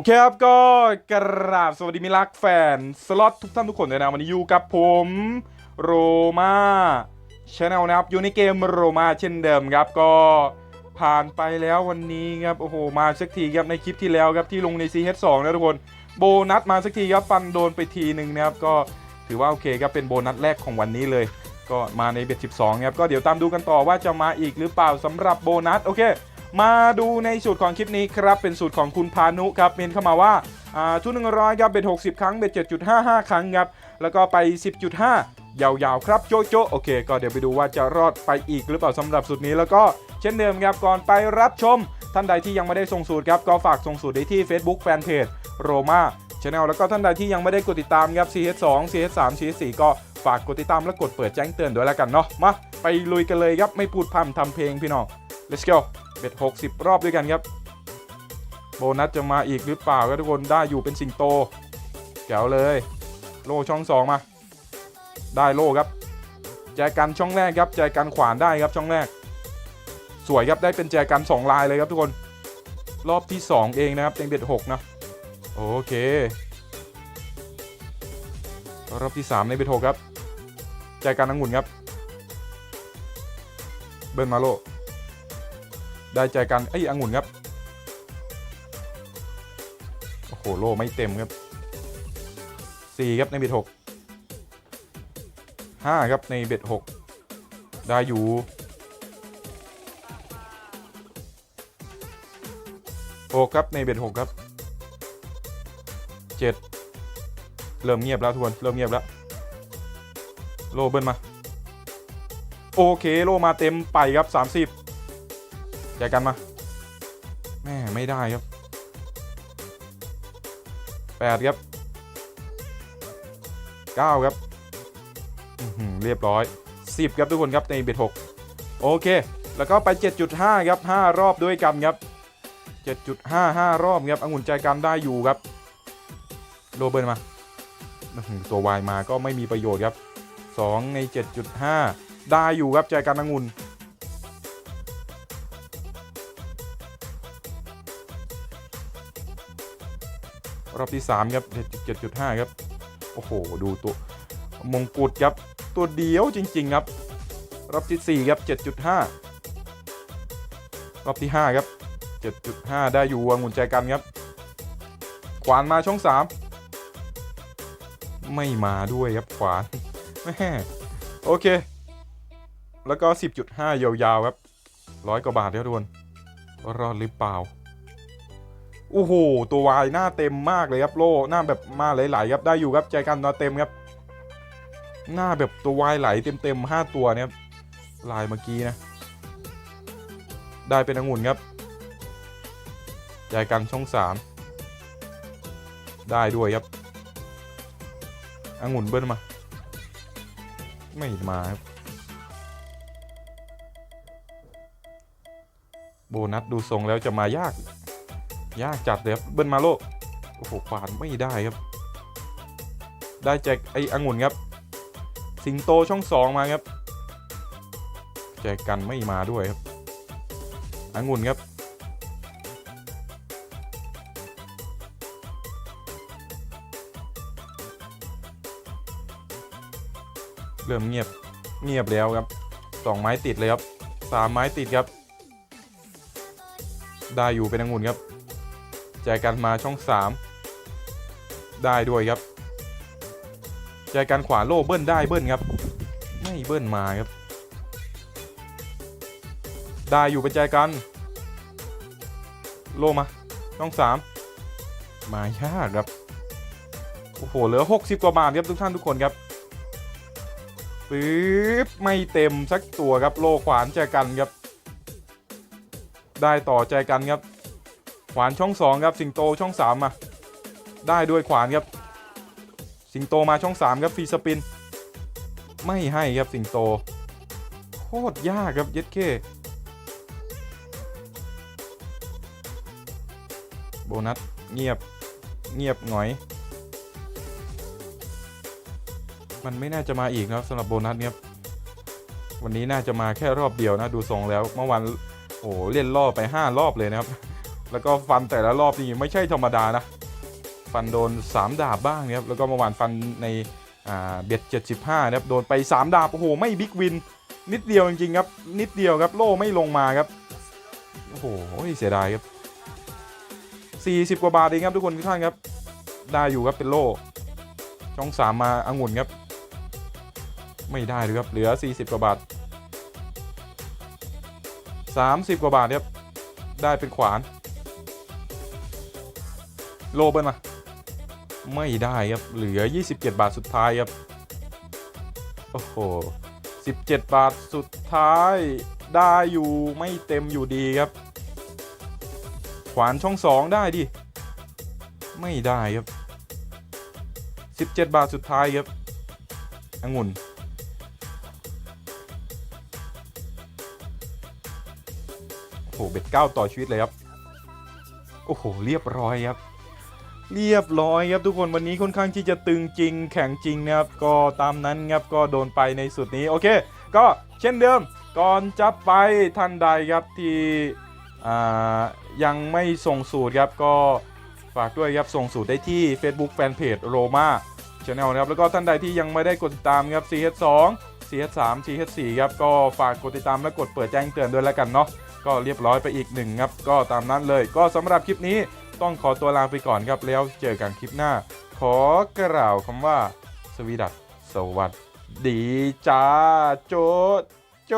โอเคครับก็กราบสวัสดีมิลักแฟน สล็อตทุกท่านทุกคนเลยนะวันนี้อยู่กับผมโรมาชาแนลนะครับอยู่ในเกมโรมาเช่นเดิมครับก็ผ่านไปแล้ววันนี้ครับโอ้โหมาสักทีครับในคลิปที่แล้วครับที่ลงใน CH2 นะทุกคนโบนัสมาสักทีครับฟันโดนไปทีหนึ่งนะครับก็ถือว่าโอเคครับเป็นโบนัสแรกของวันนี้เลย ก็มาในเบ็ด12ครับก็เดี๋ยวตามดูกันต่อว่าจะมาอีกหรือเปล่าสำหรับโบนัสโอเค มาดูในสูตรของคลิปนี้ครับ เป็นสูตรของคุณพานุครับเมนเข้ามาว่าอ่าทุนหนึ่งร้อยครับเบ็ด60ครั้งเบ็ด7.55ครั้งครับแล้วก็ไป10.5ยาวๆ ครับโจะโจะโอเค ก็เดี๋ยวไปดูว่าจะรอดไปอีกหรือเปล่าสำหรับสูตรนี้แล้วก็เช่นเดิมครับก่อนไปรับชม ท่านใดที่ยังไม่ได้ส่งสูตรครับก็ฝากส่งสูตรได้ที่ Facebook Fanpage โรมาช n แนลแล้วก็ท่านใดที่ยังไม่ได้กดติดตามครับ CS2 CS3 CS4 ก็ฝากกดติดตามและกดเปิดแจ้งเตือนด้วยแล้วกันเนาะมาไปลุยกันเลยครับไม่พูดพร่ำทำเพลงพี่น้อง let's go เบ็ด60รอบด้วยกันครับ โบนัสจะมาอีกหรือเปล่าก็ทุกคนได้อยู่เป็นสิงโตแจ๋วเลย โล่ช่องสองมา ได้โล่ครับแจกันช่องแรกครับแจกันขวานได้ครับช่องแรก สวยครับได้เป็นแจกันสองลายเลยครับทุกคนรอบที่ 2 เองนะครับเต็งเบ็ด6นะโอเค รอบที่ 3 ในเบ็ด6ครับแจกันอังุ่นครับ เบิร์นมาโล ได้ใจกันไอ้ยองุ่นครับ โอ้โห โลไม่เต็มครับสี่ครับในเบ็ดหกห้าครับในเบ็ดหกได้อยู่หกครับในเบ็ดหกครับเจ็ดเริ่มเงียบแล้วทุกคนเริ่มเงียบแล้ว โลเบิ้ลมา โอเค โลมาเต็มไปครับ30 แจกกันมาแม่ไม่ได้ครับ8ครับ9ครับอื้อหือเรียบร้อย10ครับทุกคนครับในเบ็ด6โอเค แล้วก็ไป 7.5 ครับ 5 รอบด้วยกันครับ 7.5 5 รอบครับองุ่นใจกันได้อยู่ครับโรเบิร์ตมา ตัววายมาก็ไม่มีประโยชน์ครับ 2 ใน 7.5 ได้อยู่ครับใจกันองุ่น รอบที่ 3 ครับ7.5 ครับ โอ้โห ดูตัวมงกุฎครับ ตัวเดียวจริง ๆ ครับ รอบที่ 4 ครับ 7.5 รอบที่ 5 ครับ 7.5 ได้อยู่องุ่นใจกันครับ ขวานมาช่อง 3 ไม่มาด้วยครับขวานแม่โอเค แล้วก็ 10.5 ยาวๆ ครับร้อยกว่าบาทครับทุกคนรอดหรือเปล่า โอ้โห ตัววายหน้าเต็มมากเลยครับโล่หน้าแบบมาไหลๆครับได้อยู่ครับใจกันนอเต็มครับ หน้าแบบตัววายไหลเต็มๆห้าตัวเนี่ยลายเมื่อกี้นะ ได้เป็นองุ่นครับใจกันช่องสามได้ด้วยครับองุ่นเบิ้ลมา ไม่มาครับโบนัสดูทรงแล้วจะมายาก ยากจัดเลยครับเบิ้ลมาโลโอ้โหขวานไม่ได้ครับ ได้แจกไอ้องุ่นครับ สิงโตช่องสองมาครับ แจกกันไม่มาด้วยครับองุ่นครับเริ่มเงียบเงียบแล้วครับสองไม้ติดเลยครับสามไม้ติดครับ ได้อยู่เป็นองุ่นครับ แจกกันมาช่อง 3 ได้ด้วยครับ แจกกันขวาโล่เบิ้ลได้เบิ้ลครับ ไม่เบิ้ลมาครับ ได้อยู่เป็นแจกัน โลมาช่อง 3 มายากครับ โอ้โห เหลือ 60 กว่าบาทครับทุกท่านทุกคนครับปึ๊บไม่เต็มสักตัวครับ โลขวานแจกันครับ ได้ต่อใจกันครับ ขวานช่องสองครับสิงโตช่องสามมาได้ด้วยขวานครับ สิงโตมาช่องสามครับฟรีสปิน ไม่ให้ครับสิงโตโคตรยากครับเย็ดเคโบนัสเงียบเงียบหน่อย มันไม่น่าจะมาอีกนะครับสำหรับโบนัสเนี่ยวันนี้น่าจะมาแค่รอบเดียวนะดูทรงแล้วเมื่อวานโอ้เล่นล่อไป 5 รอบเลยนะครับ แล้วก็ฟันแต่ละรอบนี่ไม่ใช่ธรรมดานะ ฟันโดน 3 ดาบบ้างนะครับ แล้วก็เมื่อวานฟันในอ่าเบ็ด75นะครับ โดนไป 3 ดาบ โอ้โห ไม่บิ๊กวิน นิดเดียวจริงๆครับ นิดเดียวครับ โล่ไม่ลงมาครับ โอ้โห เสียดายครับ 40 กว่าบาทเองครับทุกคนทุกท่านครับ ได้อยู่ครับเป็นโล่ ช่องสามมาองุ่นครับ ไม่ได้เลยครับ เหลือ 40 กว่าบาท 30 กว่าบาทครับ ได้เป็นขวาน โลเบิ้ลมา ไม่ได้ครับ เหลือ 27 บาทสุดท้ายครับ โอ้โห 17 บาทสุดท้าย ได้อยู่ไม่เต็มอยู่ดีครับ ขวานช่องสองได้ดิ ไม่ได้ครับ 17 บาทสุดท้ายครับองุ่นโอ้โหเบ็ดเก้าต่อชีวิตเลยครับ โอ้โห เรียบร้อยครับ เรียบร้อยครับทุกคนวันนี้ค่อนข้างที่จะตึงจริงแข็งจริงนะครับ ก็ตามนั้นครับก็โดนไปในสุดนี้โอเค ก็เช่นเดิมก่อนจะไปท่านใดครับที่ยังไม่ส่งสูตรครับก็ฝากด้วยครับส่งสูตรได้ที่ Facebook Fanpage Roma Channel นะครับแล้วก็ท่านใดที่ยังไม่ได้กดติดตามครับ CH2 CH3 CH4 ครับก็ฝากกดติดตามและกดเปิดแจ้งเตือนด้วยแล้วกันเนาะก็เรียบร้อยไปอีกหนึ่งครับก็ตามนั้นเลย ก็สำหรับคลิปนี้ ต้องขอตัวลาไปก่อนครับ แล้วเจอกันคลิปหน้า ขอกล่าวคำว่า สวีดัสสวัสดีจ้าโจโจ